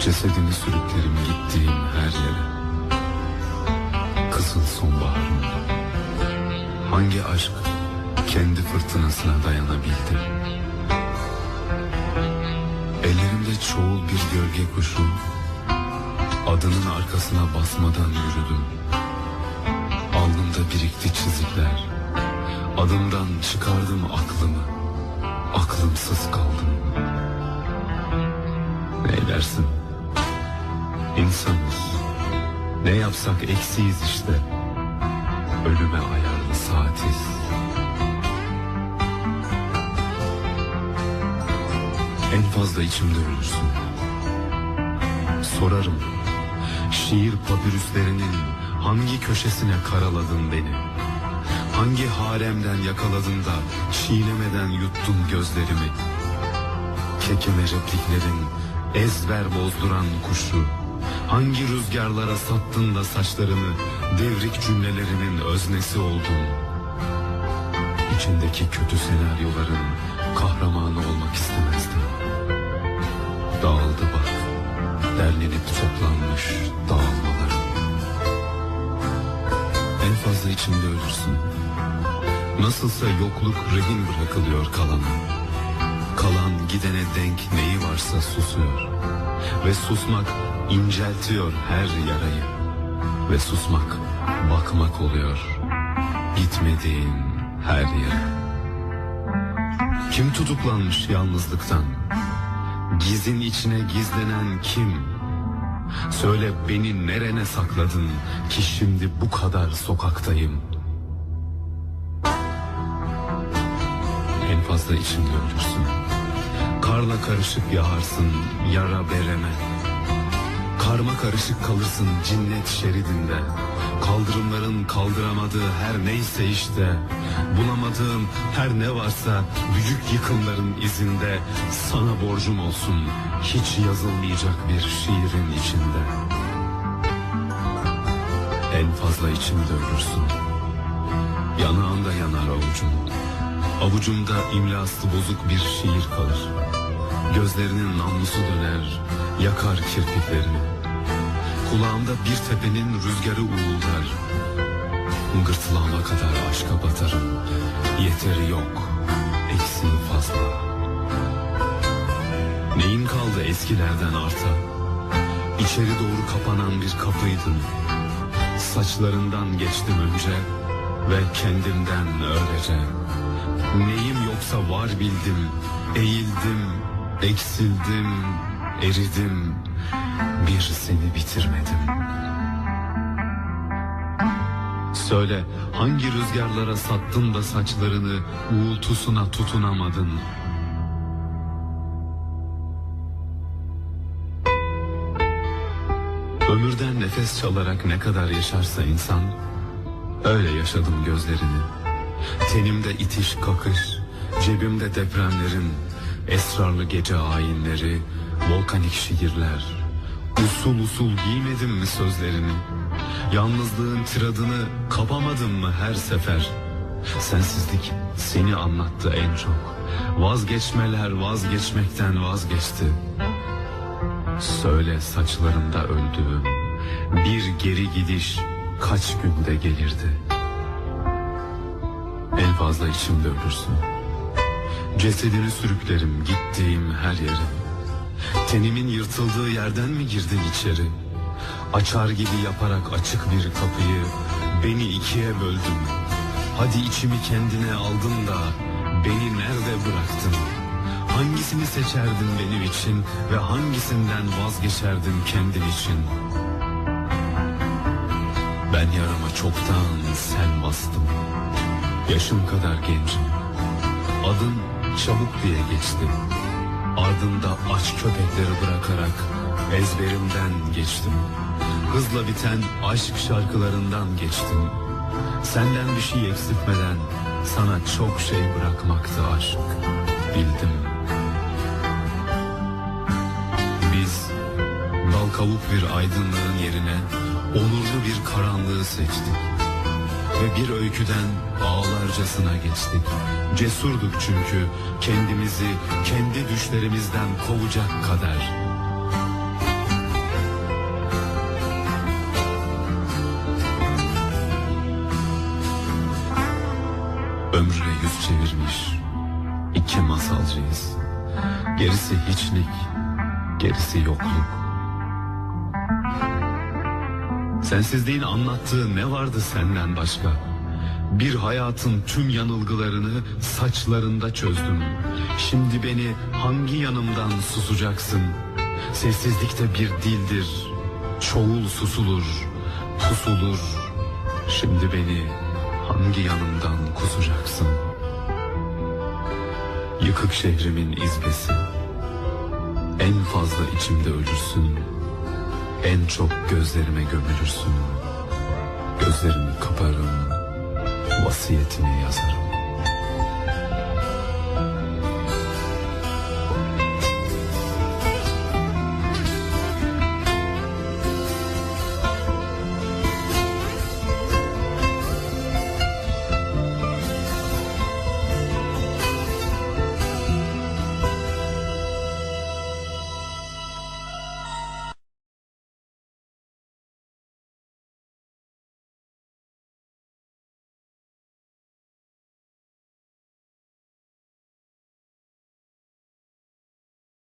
Cesedini sürüklerim gittiğim her yere. Kızıl sonbaharım Hangi aşk kendi fırtınasına dayanabildi? Ellerimde çoğul bir gölge kuşu Adının arkasına basmadan yürüdüm. Alnımda birikti çizikler Adımdan çıkardım aklımı Aklımsız kaldım. Neylersin İnsanız. Ne yapsak eksiyiz işte. Ölüme ayarlı saatiz? En fazla içimde ölürsün. Sorarım. Şiir papirüslerinin Hangi köşesine karaladın beni? Hangi haremden yakaladın da Çiğnemeden yuttun gözlerimi? Kekeme repliklerin Ezber bozduran kuşu Hangi rüzgarlara sattın da saçlarını? Devrik cümlelerinin öznesi oldun. İçindeki kötü senaryoların Kahramanı olmak istemezdim. Dağıldı bak Derlenip toplanmış dağılmalarım En fazla içimde ölürsün. Nasılsa yokluk rehin bırakılıyor kalana Kalan gidene denk neyi varsa susuyor. Ve susmak inceltiyor her yarayı. Ve susmak bakmak oluyor. Gitmediğin her yere. Kim tutuklanmış yalnızlıktan? Gizin içine gizlenen kim? Söyle beni nerene sakladın Ki şimdi bu kadar sokaktayım fazla içimde ölürsün Karla karışık yağarsın yara bereme. Karma karışık kalırsın cinnet şeridinde. Kaldırımların kaldıramadığı her neyse işte. Bulamadığım her ne varsa büyük yıkımların izinde Sana borcum olsun. Hiç yazılmayacak bir şiirin içinde. En fazla içimde ölürsün Yanağında yanar avucum Avucumda imlası bozuk bir şiir kalır. Gözlerinin namlusu döner Yakar kirpiklerini. Kulağımda bir tepenin rüzgarı uğuldar. Gırtlağıma kadar aşka batarım. Yeteri yok Eksiği fazla. Neyin kaldı eskilerden arta? İçeri doğru kapanan bir kapıydın Saçlarından geçtim önce Ve kendimden öylece Neyim yoksa var bildim Eğildim Eksildim Eridim. Bir seni bitirmedim. Söyle hangi rüzgarlara sattın da saçlarını Uğultusuna tutunamadın? Ömürden nefes çalarak ne kadar yaşarsa insan Öyle yaşadım gözlerini Tenimde itiş kakış Cebimde depremlerin Esrarlı gece ayinleri Volkanik şiirler. Usul usul giymedim mi sözlerini? Yalnızlığın tiradını Kapamadım mı her sefer? Sensizlik seni anlattı en çok. Vazgeçmeler vazgeçmekten vazgeçti. Söyle saçlarında öldüğüm. Bir geri gidiş kaç günde gelirdi En fazla içimde ölürsün. Cesedini sürüklerim gittiğim her yere Tenimin yırtıldığı yerden mi girdin içeri? Açar gibi yaparak açık bir kapıyı Beni ikiye böldün. Hadi içimi kendine aldın da Beni nerede bıraktın? Hangisini seçerdin benim için Ve hangisinden vazgeçerdin kendin için? Ben yarama çoktan sen bastım Yaşım kadar gencim. Adın çabuk diye geçti. Ardında aç köpekleri bırakarak ezberimden geçtim. Hızla biten aşk şarkılarından geçtim. Senden bir şey eksiltmeden sana çok şey bırakmaktı aşk Bildim. Biz dal kavuk bir aydınlığın yerine onurlu bir karanlığı seçtik ve bir öyküden ağlarcasına geçtik. Cesurduk çünkü kendimizi kendi düşlerimizden kovacak kadar. Ömre yüz çevirmiş iki masalcıyız. Gerisi hiçlik, gerisi yokluk. Sensizliğin anlattığı ne vardı senden başka? Bir hayatın tüm yanılgılarını saçlarında çözdüm. Şimdi beni hangi yanımdan susacaksın? Sessizlikte bir dildir. Çoğul susulur, pusulur. Şimdi beni hangi yanımdan kusacaksın? Yıkık şehrimin izbesi. En fazla içimde ölürsün. En çok gözlerime gömülürsün. Gözlerimi kaparım, vasiyetimi yazarım.